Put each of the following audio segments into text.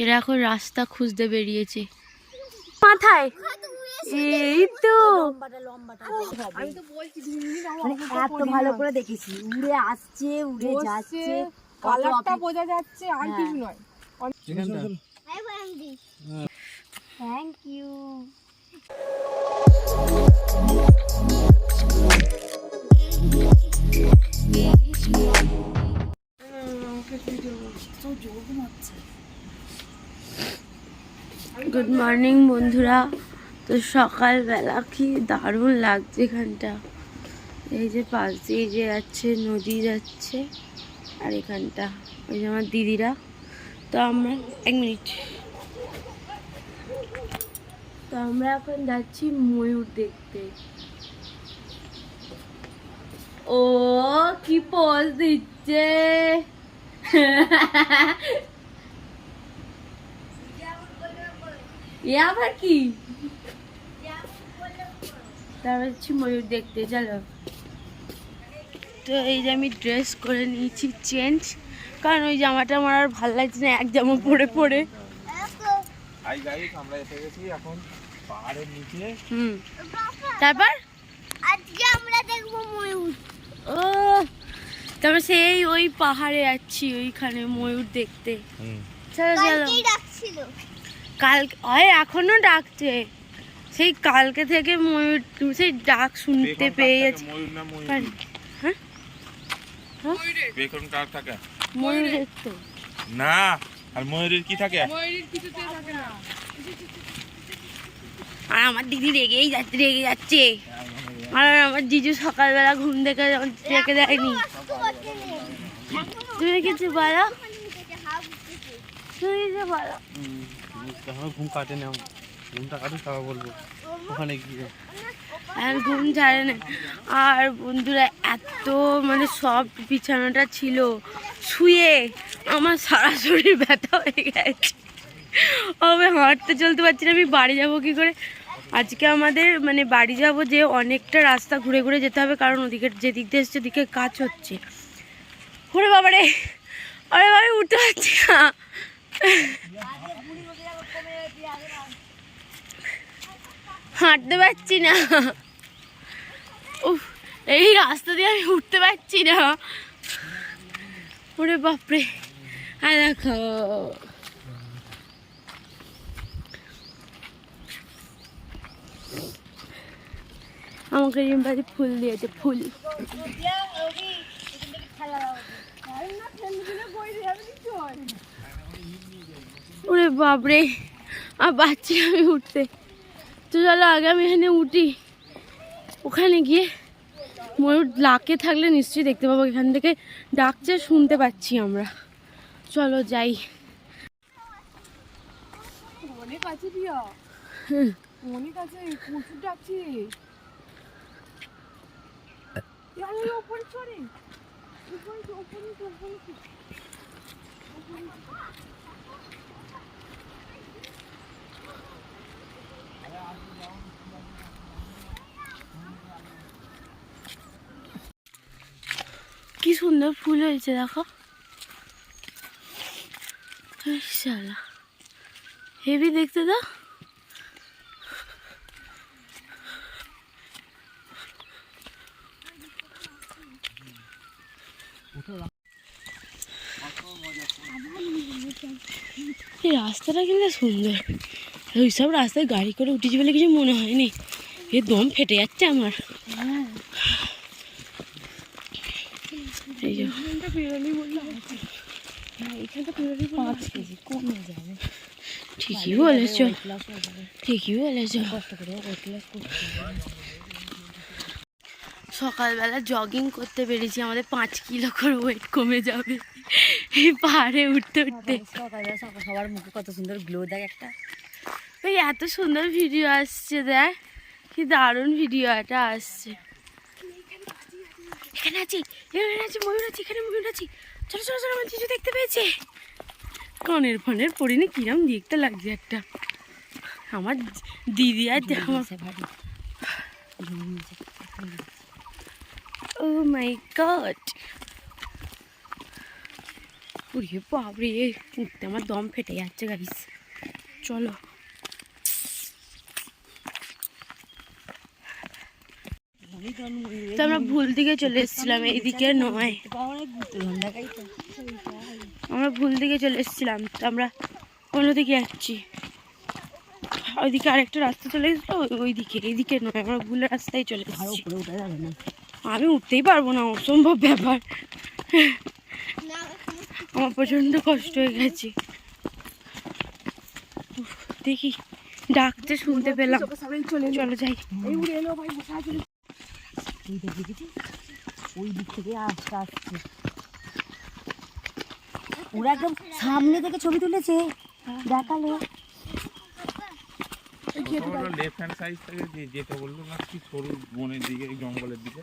এরা এখন রাস্তা খুঁজতে বেরিয়েছে। মাথায়? এই তো। মানে এত ভালো করে দেখেছি। উড়ে আসছে উড়ে যাচ্ছে কালারটা বোঝা যাচ্ছে আর হ্যাঁ। কিছু নয়। থ্যাংক ইউ গুড মর্নিং বন্ধুরা। তো সকালবেলা কি দারুণ লাগছে এখানটা। এই যে পাশ দিয়ে যে যাচ্ছে নদী যাচ্ছে, আর এখানটা। ওই যে আমার দিদিরা। তো আমরা এক মিনিট। তো আমরা এখন যাচ্ছি ময়ূর দেখতে। ও, কি পোজ দিচ্ছে। এ আবার কি? তারপর হচ্ছে ময়ূর দেখতে চলো। তো এই যে আমি ড্রেস করে নিয়েছি চেঞ্জ কারণ ওই জামাটা আমার আর ভালো লাগছে না এক জামা পরে পরে। আমরা এসে গেছি এখন পাহাড়ের নিচে। হুম। তারপর? আজকে আমরা দেখব ময়ূর। ও তারপর সেই ওই পাহাড়ে যাচ্ছি ওইখানে ময়ূর দেখতে। চলো চলো। ডাকছিল। কাল ওই এখনও ডাকছে। সেই কালকে থেকে ময়ূর সেই ডাক শুনতে পেয়ে যাচ্ছি। হ্যাঁ? বেকরণ কার থাকে। ময়ূর দেখতে না আর ময়ূরের কি থাকে? ময়ূরীর কিছুতে থাকে না। আর আমার দিদি রেগেই যাচ্ছে রেগে যাচ্ছে। আর আমার জিজু সকালবেলা ঘুম থেকে রেখে দেয়নি। তুমি কিছু বলো? তুমি কিছু বলো? ঘুম কাটে না ঘুমটা কাটুক তারপর বলব। ওখানে গিয়ে। আর ঘুম ছাড়ে না আর বন্ধুরা এত মানে সব বিছানাটা ছিল। শুয়ে আমার সারা শরীর ব্যথা হয়ে গেছে। আমি হাঁটতে চলতে পারছি না। আমি বাড়ি যাব কি করে? আজকে আমাদের মানে বাড়ি যাব যে অনেকটা রাস্তা ঘুরে ঘুরে যেতে হবে, কারণ ওদিকে যেদিক দিয়ে এসছে ওদিকে কাজ হচ্ছে। ওরে বাবারে আরে আমি উঠতে পারছি না। হাঁটতে পারছি না। উফ, এই রাস্তা দিয়ে আমি উঠতে পারছি না। ওরে বাপরে! হ্যাঁ দেখো। আমাকে রিম্পাদি ফুল দিয়েছে ফুল। ওরে বাপরে আর পাচ্ছি আমি উঠতে। তো চলো আগে আমি এখানে উঠি। ওখানে গিয়ে ময়ূর লাকে থাকলে নিশ্চয়ই দেখতে পাবো এখান থেকে ডাকছে শুনতে পাচ্ছি আমরা। চলো যাই। অনেক আছে। অনেক আছে প্রচুর ডাকছে। ওপরে চড়ে তো। কি সুন্দর ফুল হয়েছে, দেখো। হেভি দেখতে দাও এই রাস্তাটা কিন্তু সুন্দর। ওই সব রাস্তায় গাড়ি করে উঠেছি বলে কিছু মনে হয়নি। এ দম ফেটে যাচ্ছে আমার। ঠিকই বলেছ। ঠিকই বলেছ। সকালবেলা জগিং করতে পেরেছি। আমাদের পাঁচ কিলো করে ওয়েট কমে যাবে। এই পাহাড়ে উঠতে উঠতে। সবার মুখে কত সুন্দর গ্লো দেখ একটা। ওই এত সুন্দর ভিডিও আসছে দেখ। কি দারুণ ভিডিও এটা আসছে। এখানে আছি এখানে আছি ময়ূর আছি এখানে ময়ূর আছি। চলো চলো চলো আমার কিছু দেখতে পেয়েছে। কনের ফনের পড়িনি কিরম দেখতে লাগছে একটা। আমার দিদি আর আমার ও মাই গড উড়িয়ে বাবরে উঠতে আমার দম ফেটে যাচ্ছে গাইস চলো। তো আমরা ভুল দিকে চলে এসেছিলাম এইদিকে নয়। আমরা ভুল দিকে চলে এসেছিলাম তো আমরা অন্যদিকে যাচ্ছি। ওইদিকে আরেকটা রাস্তা চলে গেছিল ওই দিকে এইদিকে নয় আমরা ভুলের রাস্তায় চলে এসেছি। যাবে না। আমি উঠতেই পারব না অসম্ভব ব্যাপার। আমার প্রচণ্ড কষ্ট হয়ে গেছে। দেখি ডাকতে শুনতে পেলাম। চলো যাই। ওই দিক থেকে আসতে আসছে ওরা একদম সামনে থেকে ছবি তুলেছে। দেখাল। লেফট হ্যান্ড সাইড থেকে যেতে বলল না কি সরু বনের দিকে জঙ্গলের দিকে।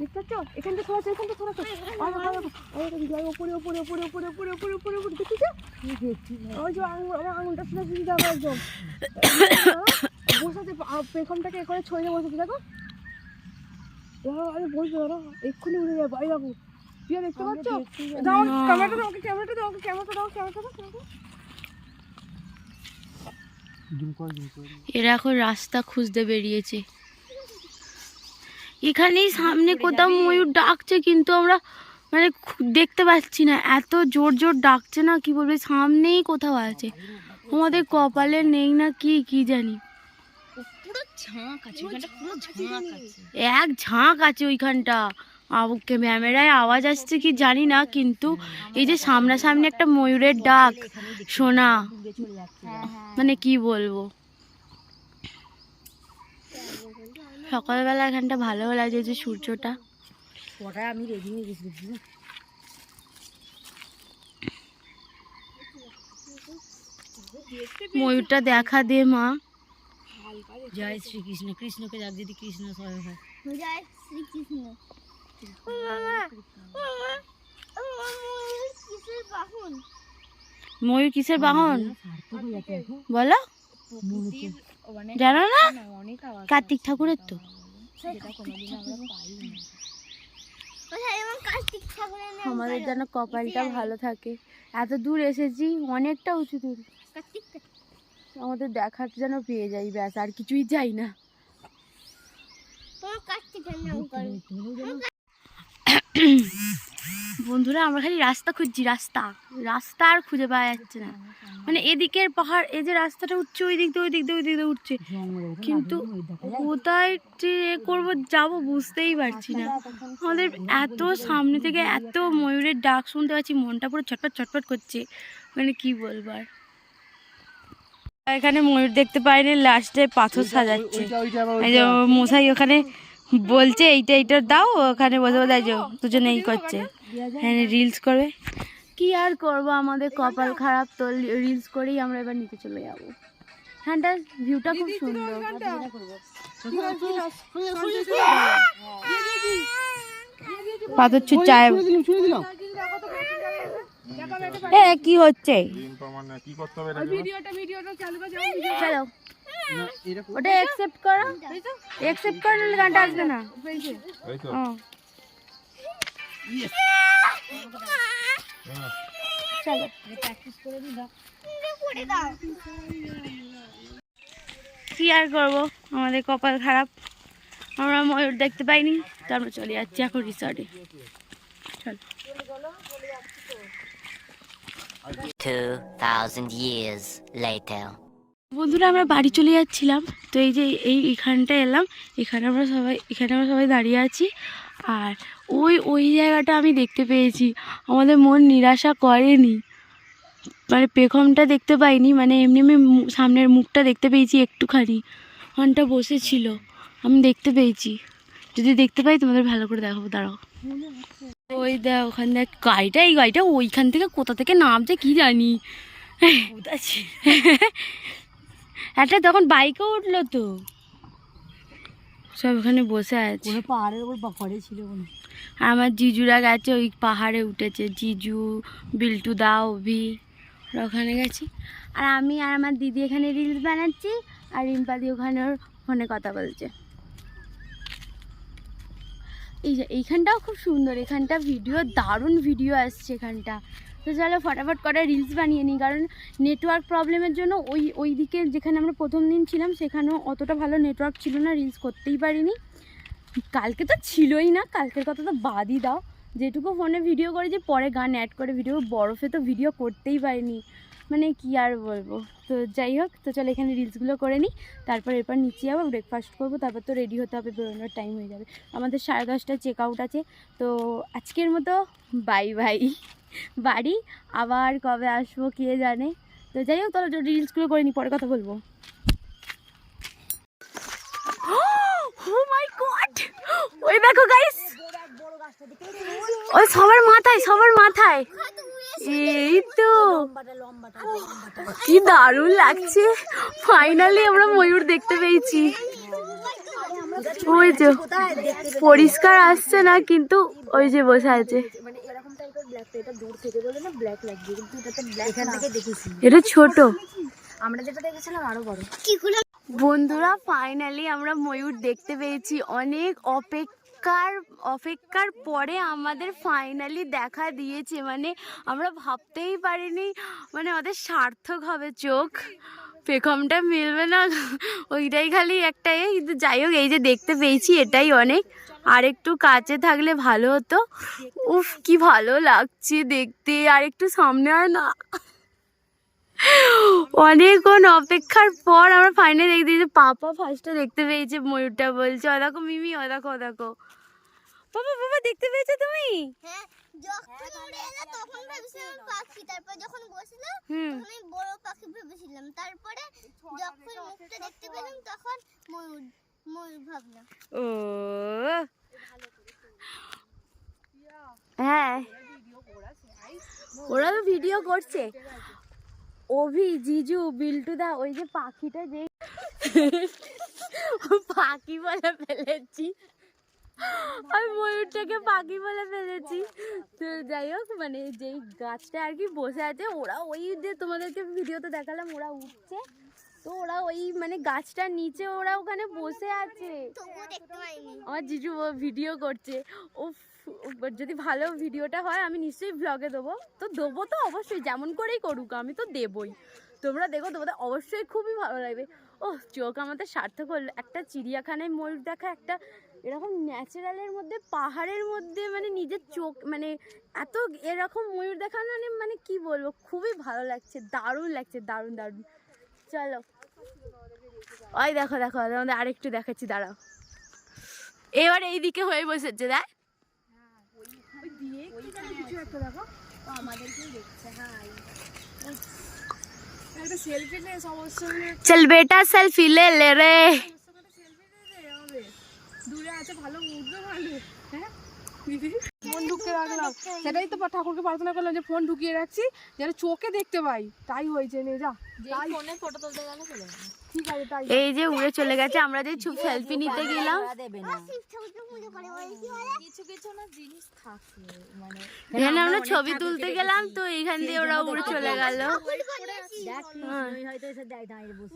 দেখতে পাচ্ছ? এখান থেকে সরাচ্ছে এখান থেকে সরাচ্ছে। জয় উপরে উপরে উপরে উপরে উপরে উপরে উপরে উপরে দেখেছ ওই যে আঙুল আমার আঙুলটা দেখো একদম। বসাতে পেখমটাকে ছড়িয়ে দেখো। আমি ধরো এক্ষুনি উড়ে যাব এই দেখো। তুই দেখতে পাচ্ছ? দাও ক্যামেরাটা দাও ওকে ক্যামেরাটা দাও ওকে ক্যামেরাটা দাও ক্যামেরাটা দাও ক্যামেরাটা এরা এখন রাস্তা খুঁজতে বেরিয়েছে। এখানেই সামনে কোথাও ময়ূর ডাকছে কিন্তু আমরা মানে দেখতে পাচ্ছি না। এত জোর জোর ডাকছে না কি বলবে সামনেই কোথাও আছে। আমাদের কপালে নেই না কি কি জানি। এক ঝাঁক আছে ওইখানটা। ক্যামেরায় আওয়াজ আসছে কি জানি না কিন্তু এই যে সামনাসামনি একটা ময়ূরের ডাক শোনা মানে কি বলব? সকালবেলা এখানটা ভালো লাগছে যে সূর্যটা। ওটা আমি রেডি হয়ে গেছি বুঝলি? ময়ূরটা দেখা দে মা। জয় শ্রীকৃষ্ণ কৃষ্ণকে যাক যদি কৃষ্ণ সবাই হয়। ময়ূর কিসের বাহন? বলো। জানো না? কার্তিক ঠাকুরের তো। আমাদের যেন কপালটা ভালো থাকে। এত দূর এসেছি অনেকটা উঁচু দূর। আমাদের দেখার যেন পেয়ে যাই ব্যাস আর কিছুই চাই না। বন্ধুরা, আমরা খালি রাস্তা খুঁজছি, রাস্তা। রাস্তা আর খুঁজে পাওয়া যাচ্ছে না। মানে এদিকের পাহাড়, এই যে রাস্তাটা উঠছে, ওই দিক দিয়ে, ওই দিক দিয়ে, ওই দিক দিয়ে উঠছে। কিন্তু। কোথায় যে করব, যাব বুঝতেই পারছি না। আমাদের এত সামনে থেকে এত ময়ূরের ডাক শুনতে পাচ্ছি, মনটা পুরো ছটপট ছটপট করছে। মানে কি বলব আর। এখানে ময়ূর দেখতে পাইনি লাস্টে পাথর সাজাচ্ছে। মশাই ওখানে বলছে এইটা এইটা দাও ওখানে বসে বসে এই যে দুজনে এই করছে। হ্যাঁ রিলস করবে কি আর করব আমাদের কপাল খারাপ তো রিলস করেই আমরা এবার নিচে চলে যাব। হ্যাঁটা ভিউটা খুব সুন্দর। পাথর চুর চায়। এ কি হচ্ছে? মানে কি করতে হবে এটা ভিডিওটা ভিডিওটা চালু করে যাও চলো। ওটা অ্যাকসেপ্ট করো। অ্যাকসেপ্ট করে নিলে গানটা আসবে না। ও। চলো। কি আর করব? আমাদের কপাল খারাপ। আমরা ময়ূর দেখতে পাইনি। তো আমরা চলে যাচ্ছি এখন রিসর্টে চলো। 2,000 years later. বন্ধুরা আমরা বাড়ি চলে যাচ্ছিলাম। তো এই যে এই এখানটা এলাম। এখানে আমরা সবাই এখানে আমরা সবাই দাঁড়িয়ে আছি। আর ওই ওই জায়গাটা আমি দেখতে পেয়েছি। আমাদের মন নিরাশা করেনি। মানে পেখমটা দেখতে পাইনি। মানে এমনি এমনি মু- সামনের মুখটা দেখতে পেয়েছি একটুখানি। ওখানটা বসেছিল। আমি দেখতে পেয়েছি। যদি দেখতে পাই তোমাদের ভালো করে দেখাবো। দাঁড়াও। ওই দেখ ওখান দেখ। গাড়িটা এই গাড়িটা ওইখান থেকে কোথা থেকে নামছে কি জানি। একটা তখন বাইকও উঠল তো। সব ওখানে বসে আছে। পাহাড়ের উপর বা- ঘরে ছিল আর আমার জিজুরা গেছে ওই পাহাড়ে উঠেছে। জিজু বিল্টু দা অভি ওখানে গেছি। আর আমি আর আমার দিদি এখানে রিলস বানাচ্ছি আর রিম্পাদি ওখানে ওর ফোনে কথা বলছে। এই যে এইখানটাও খুব সুন্দর এখানটা ভিডিও দারুণ ভিডিও আসছে এখানটা। তো চলো ফটাফট করে রিলস বানিয়ে নিই, কারণ নেটওয়ার্ক প্রবলেমের জন্য ওই ওই দিকে যেখানে আমরা প্রথম দিন ছিলাম, সেখানেও অতটা ভালো নেটওয়ার্ক ছিল না রিলস করতেই পারিনি। কালকে তো ছিলই না, কালকের কথা তো বাদই দাও। যেটুকু ফোনে ভিডিও করেছি পরে গান অ্যাড করে ভিডিও বরফে তো ভিডিও করতেই পারিনি। মানে কি আর বলব? তো যাই হোক, তো চলো এখানে রিলসগুলো করে নিই, তারপর এরপর নিচে যাব ব্রেকফাস্ট করব, তারপর তো রেডি হতে হবে, বেরোনোর টাইম হয়ে যাবে। আমাদের সাড়ে দশটায় চেক আউট আছে, তো আজকের মতো বাই বাই বাড়ি আবার কবে আসব কে জানে। তো যাই হোক তাহলে রিলসগুলো করে নি পরে কথা বলব। গড ওই দেখো গাইস ওই সবার মাথায় সবার মাথায়। এই তো কি দারুণ লাগছে। ফাইনালি আমরা ময়ূর দেখতে পেয়েছি। ওই যে, পরিষ্কার আসছে না, কিন্তু ওই যে বসে আছে। এটা ছোট। বড় বন্ধুরা ফাইনালি আমরা ময়ূর দেখতে পেয়েছি। অনেক অপেক্ষার অপেক্ষার পরে আমাদের ফাইনালি দেখা দিয়েছে। মানে আমরা ভাবতেই পারিনি মানে আমাদের সার্থক হবে চোখ। পেখমটা মিলবে না, ওইটাই খালি একটাই কিন্তু যাই হোক, এই যে দেখতে পেয়েছি, এটাই অনেক। আর একটু কাছে থাকলে ভালো হতো। উফ, কি ভালো লাগছে দেখতে, আর একটু সামনে হয় না। অনেকক্ষণ অপেক্ষার পর আমরা ফাইনালি দেখতে যে পাপা ফার্স্টে দেখতে পেয়েছে ময়ূরটা বলছে ও দেখো মিমি ও দেখো ও দেখো। পাপা পাপা দেখতে পেয়েছ তুমি? হ্যাঁ যখন উড়ে এলো তখন ভেবেছিলাম পাখি তারপর যখন বসলাম আমি বড় পাখি ভেবেছিলাম। তারপরে যখন মুখটা দেখতে পেলাম তখন ময়ূর ময়ূর ভাবলাম। ও। হ্যাঁ। ওরা তো ভিডিও করছে। অভি জিজু বিল্টুদা ওই যে পাখিটা যে পাখি বলে ফেলেছি। আমি ময়ূরটাকে পাখি বলে ফেলেছি। তো যাই হোক মানে যেই গাছটা আর কি বসে আছে ওরা ওই যে তোমাদেরকে ভিডিওতে দেখালাম ওরা উঠছে। তো ওরা ওই মানে গাছটার নিচে ওরা ওখানে বসে আছে। আমার জিজু ভিডিও করছে। ও যদি ভালো ভিডিওটা হয়, আমি নিশ্চয়ই ব্লগে দেবো। তো দেবো তো অবশ্যই, যেমন করেই করুক, আমি তো দেবই। তোমরা দেখো, তোমাদের অবশ্যই খুবই ভালো লাগবে। ও চোখ আমাদের সার্থক হলো। একটা চিড়িয়াখানায় ময়ূর দেখা, একটা এরকম ন্যাচারালের মধ্যে, পাহাড়ের মধ্যে মানে নিজের চোখ মানে এত এরকম ময়ূর দেখা মানে মানে কি বলব? খুবই ভালো লাগছে, দারুণ লাগছে, দারুণ দারুণ। চলো। ওই দেখো দেখো আমাদের আরেকটু দেখাচ্ছি, দাঁড়াও। এবার এইদিকে হয়ে বসেছে, দেখ। কিছু একটা দেখো একটা সেলফি নে সমস্যা নেই চল বেটা সেলফি লে লে রে দূরে আছে ভালো উঠবে ভালো হ্যাঁ ফোন ঢুকিয়ে রাখলাম। সেটাই তো ঠাকুরকে প্রার্থনা করলাম যে ফোন ঢুকিয়ে রাখছি যেন চোখে দেখতে পাই। তাই হয়েছে নে যা। ফটো তুলতে গেলে ঠিক আছে তাই। এই যে উড়ে চলে গেছে আমরা যে সেলফি নিতে গেলাম। ওরা দেবে না। ছবিটা পুজো করে বলে কি বলে এখানে আমরা ছবি তুলতে গেলাম তো এইখান দিয়ে ওরা উড়ে চলে গেল।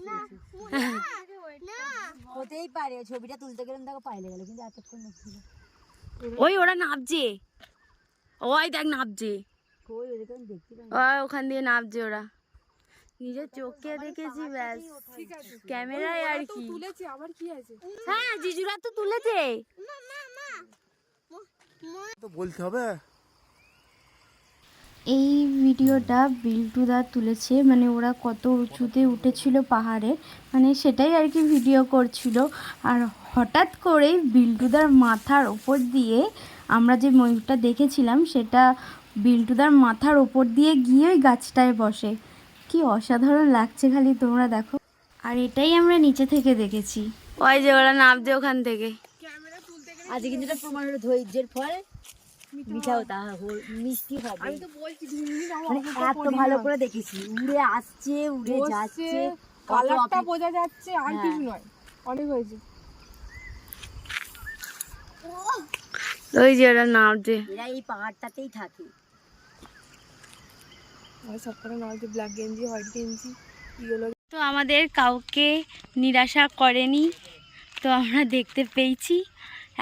না হতেই পারে ছবিটা তুলতে গেলাম দেখো পাইলে গেল কিন্তু এতক্ষণ ছিল ওই ওরা নাবছে ওই দেখ নাবছে ওখান দিয়ে নাবছে ওরা। নিজের চোখে দেখেছি ব্যাস। ক্যামেরায় আর কি। তুলেছি আবার কি আছে হ্যাঁ জিজুরা তো তুলেছে। তো বলতে হবে। এই ভিডিওটা বিল্টুদা তুলেছে। মানে ওরা কত উঁচুতে উঠেছিল পাহাড়ে। মানে সেটাই আর কি ভিডিও করছিল। আর হঠাৎ করে বিল্টুদার মাথার ওপর দিয়ে আমরা যে ময়ূরটা দেখেছিলাম সেটা বিল্টুদার মাথার ওপর দিয়ে গিয়ে ওই গাছটায় বসে। কি অসাধারণ লাগছে খালি তোমরা দেখো। আর এটাই আমরা নিচে থেকে দেখেছি। ওই যে ওরা নামছে ওখান থেকে। আজ কিন্তু এটা প্রমাণ হলো ধৈর্যের ফল। মিঠাও তা মিষ্টি হবে। আমি তো বলছি মানে এত ভালো করে দেখেছি। উড়ে আসছে উড়ে যাচ্ছে কালারটা বোঝা যাচ্ছে আর হ্যাঁ। কিছু নয়। অনেক হয়েছে। ওই যে ওরা নামছে এরা এই পাহাড়টাতেই থাকে। ব্ল্যাক গেঞ্জি হোয়াইট গেঞ্জি তো আমাদের কাউকে নিরাশা করেনি তো আমরা দেখতে পেয়েছি।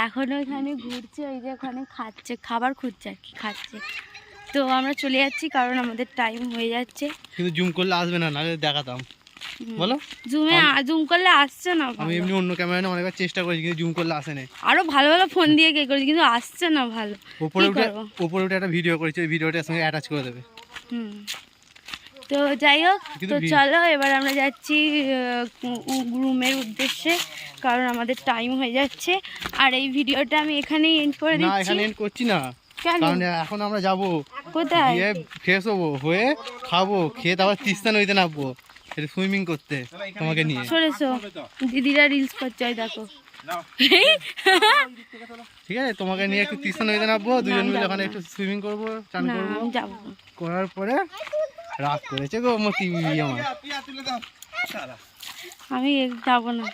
এখন এখানে ঘুরছে ওই যে ওখানে খাচ্ছে খাবার খুঁজছে আর কি খাচ্ছে। তো আমরা চলে যাচ্ছি কারণ আমাদের টাইম হয়ে যাচ্ছে। কিন্তু জুম করলে আসবে না নাহলে দেখাতাম। বলো। জুমে জুম করলে আসছে না আমি এমনি অন্য ক্যামেরা অনেকবার চেষ্টা করেছি কিন্তু জুম করলে আসে না আরও ভালো ভালো ফোন দিয়ে কে করেছি কিন্তু আসছে না ভালো। উপরে উঠে উপরে উঠে একটা ভিডিও করেছি ওই ভিডিওটার সঙ্গে অ্যাটাচ করে দেবে। হুম। তো যাই হোক তো চলো এবার আমরা যাচ্ছি রুমের উদ্দেশ্যে কারণ আমাদের টাইম হয়ে যাচ্ছে। আর এই ভিডিওটা আমি এখানেই এন্ড করে না দিচ্ছি। এখানে এন্ড করছি না। কারণ এখন আমরা যাব। কোথায়? ফ্রেশ হব হয়ে খাব খেয়ে তারপর তিস্তা নদীতে নামবো। এটা সুইমিং করতে তোমাকে নিয়ে। সরেছো। দিদিরা রিলস করছে দেখো। ঠিক আছে তোমাকে নিয়ে একটু তিস্তা নদীতে নামবো দুজন মিলে ওখানে একটু সুইমিং করব চান না করব। যাব। করার পরে রাগ করেছে গো আমার পিয়া তুলে দাও। সারা আমি যাব না।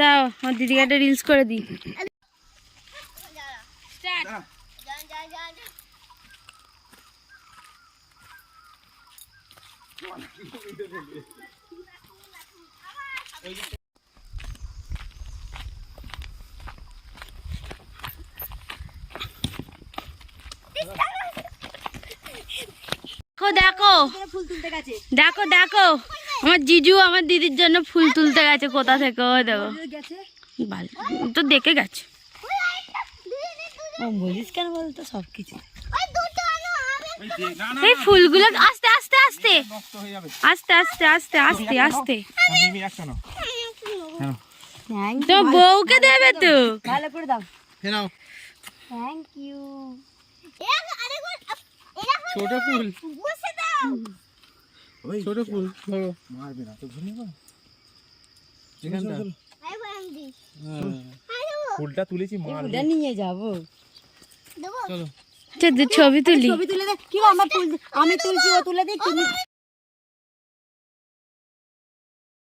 দাও আমার দিদিকে একটা রিলস করে দিই যা যা যা যা দেখো দেখো। দেখো দেখো। আমার জিজু আমার দিদির জন্য ফুল তুলতে গেছে কোথা থেকে ও দেখো। ভালো তো দেখে গেছে। ও বলিস কেন বলতো? সব কিছু ওই দুটো আনো আমি ওই দে না না এই ফুলগুলো আস্তে আস্তে আস্তে। নষ্ট হয়ে যাবে। আস্তে আস্তে আস্তে আস্তে আস্তে। মিমি একটা নাও। থ্যাংক তো বউকে দেবে তো। ভালো করে দাও। এ নাও। থ্যাংক ইউ এরা আরেকবার এরা ছোট ফুল। বসে দাও। ছোট ফুল ধরো। মারবে না তো ধন্যবাদ এখানটা। আই বললাম দিস হ্যাঁ, ফুলটা তুলেছি মারবে। ফুলটা নিয়ে যাব। দেবো চলো ছবি তুলি। ছবি তুলে দে। কি গো, আমার ফুল আমি তুলছি ও তুলে দিই তুমি